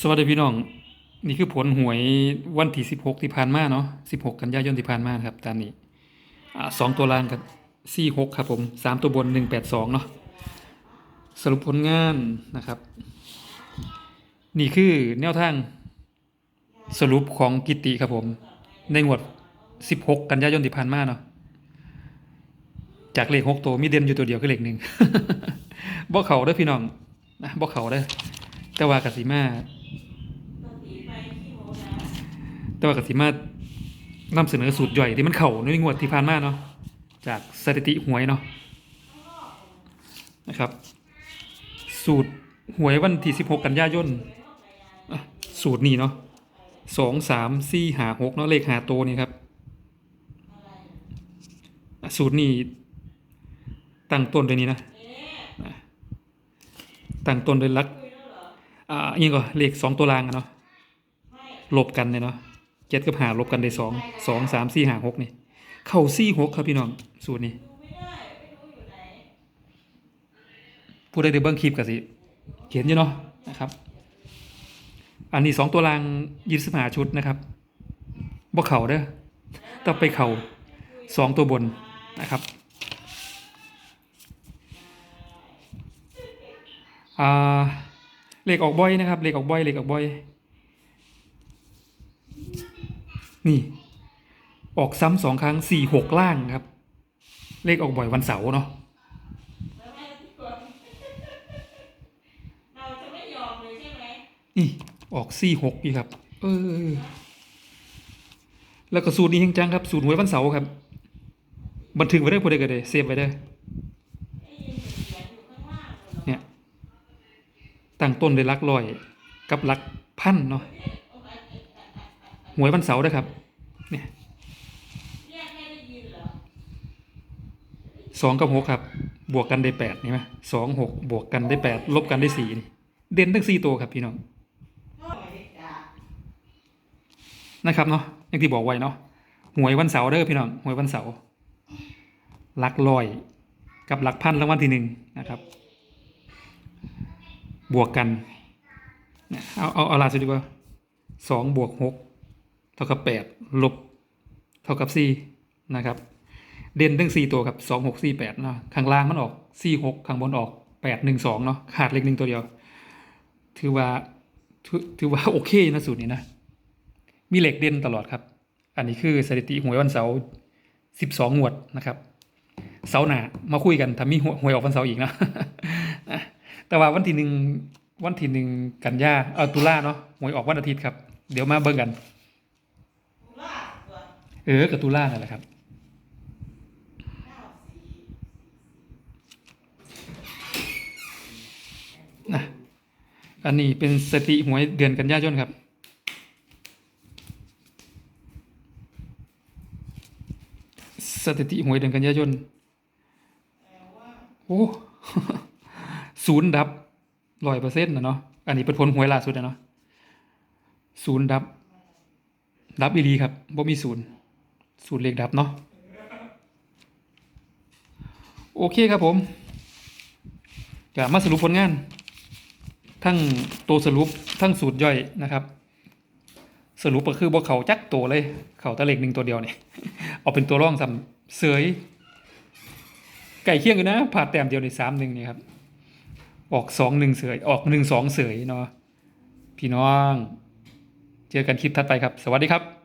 สวัสดีพี่น้อง นี่คือผลหวยวันที่สิบหกที่ผ่านมาเนาะสิบหกกันยายนที่ผ่านมาครับตามนี้สองตัวล่างกับสี่หกครับผมสามตัวบนหนึ่งแปดสองเนาะสรุปผลงานนะครับ นี่คือแนวทางสรุปของกิติครับผม ในงวดสิบหกกันยายนที่ผ่านมาเนาะจากเลขหกตัวมีเด่นอยู่ตัวเดียวคือเลขหนึ่งบ่เขาเด้พี่น้องนะบ่เขาเด้แต่ว่ากสิมา แต่ว่ากสิมานำเสนอสูตรย่อยที่มันเข่าในงวดที่ผ่านมาเนาะจากสถิติหวยเนาะนะครับ สูตรหวยวันที่ 16 กันยายนสูตรนี้เนาะสองสามสี่หาหกเนาะเลขหาโตนี่ครับ สูตรนี้ตั้งต้นด้วยนี้นะตั้งต้นด้วยลักอ่ายังก็เลขสองตัวรางอะเนาะลบกันเนี่ยเนาะ เจ็ดกับหาลบกันได้สองสองสามสี่หาหกนี่เข้าสี่หกครับพี่น้องสูตรนี้ผู้ใดได้เบิ้งคลิปก็สิเขียนอยู่เนาะนะครับ อันนี้สองตัวรางยี่สิบหาชุดนะครับบ่เข่าเด้อต้องไปเข่าสองตัวบนนะครับอ่าเลขออกบ่อยนะครับเลขออกบ่อยเลขออกบ่อย นี่ ออกซ้ำสองครั้งสี่หกล่างครับ เลขออกบ่อยวันเสาร์เนาะเราจะไม่ยอมเลยใช่ไหมนี่ออกสี่หกอีกครับ เออ แล้วก็สูตรนี้แห่งจังครับ สูตรหวยวันเสาร์ครับ บันทึกไว้ได้พอได้ก็ได้เซฟไว้ได้ได้ยินเสียงอยู่ข้างล่างเลยเหรอเนี่ย ตั้งต้นด้วยหลักร้อย กับหลักพันเนาะ หวยวันเสาร์ด้วยครับเนี่ยเรียกไม่ได้ยินเหรอสองกับหกครับ บวกกันได้แปดนี่ไหมสองหกบวกกันได้แปดลบกันได้สี่นี่เด่นทั้งสี่ตัวครับพี่น้องพ่อเด็กด่านะครับเนาะอย่างที่บอกไว้เนาะหวยวันเสาร์เด้อพี่น้องหวยวันเสาร์หลักร้อยกับหลักพันรางวัลที่หนึ่งนะครับ บวกกันเนี่ยเอาเอาเอาลาสุดดีกว่าสองบวกหก เท่ากับแปดลบเท่ากับสี่นะครับ เด่นทั้งสี่ตัวครับสองหกสี่แปดเนาะข้างล่างมันออกสี่หกข้างบนออกแปดหนึ่งสองเนาะขาดเลขหนึ่งตัวเดียว ถือว่าถือถือว่าโอเคนะสูตรนี้นะ มีเหล็กเด่นตลอดครับ อันนี้คือสถิติหวยวันเสาร์สิบสองงวดนะครับ เสาร์หน้ามาคุยกันถ้ามีหวยหวยออกวันเสาร์อีกนะอะแต่ว่าวันที่หนึ่งวันที่หนึ่งกันยาเออตุลาเนาะหวยออกวันอาทิตย์ครับ เดี๋ยวมาเบิ่งกัน เออกับตุลานั่นแหละครับนะอันนี้เป็นสติหวยเดือนกันยายนครับ สถิติหวยเดือนกันยายนโอ้ศูนย์ดับร้อยเปอร์เซ็นต์นะเนาะ อันนี้เป็นผลหวยล่าสุดนะเนาะศูนย์ดับ ดับอีรีครับบ่มีศูนย์ ศูนย์เลขดับเนาะโอเคครับผมก็มาสรุปผลงาน ทั้งตัวสรุปทั้งสูตรย่อยนะครับ สรุปก็คือบ่เขาจักตัวเลย เขาตะเลขหนึ่งตัวเดียวเนี่ยเอาเป็นตัวร่องสำเสยไก่เคียงกันนะผ่าแต้มเดียวในสามหนึ่งนี่ครับ ออกสองหนึ่งเสยออกหนึ่งสองเสยเนาะพี่น้อง เจอกันคลิปถัดไปครับ สวัสดีครับ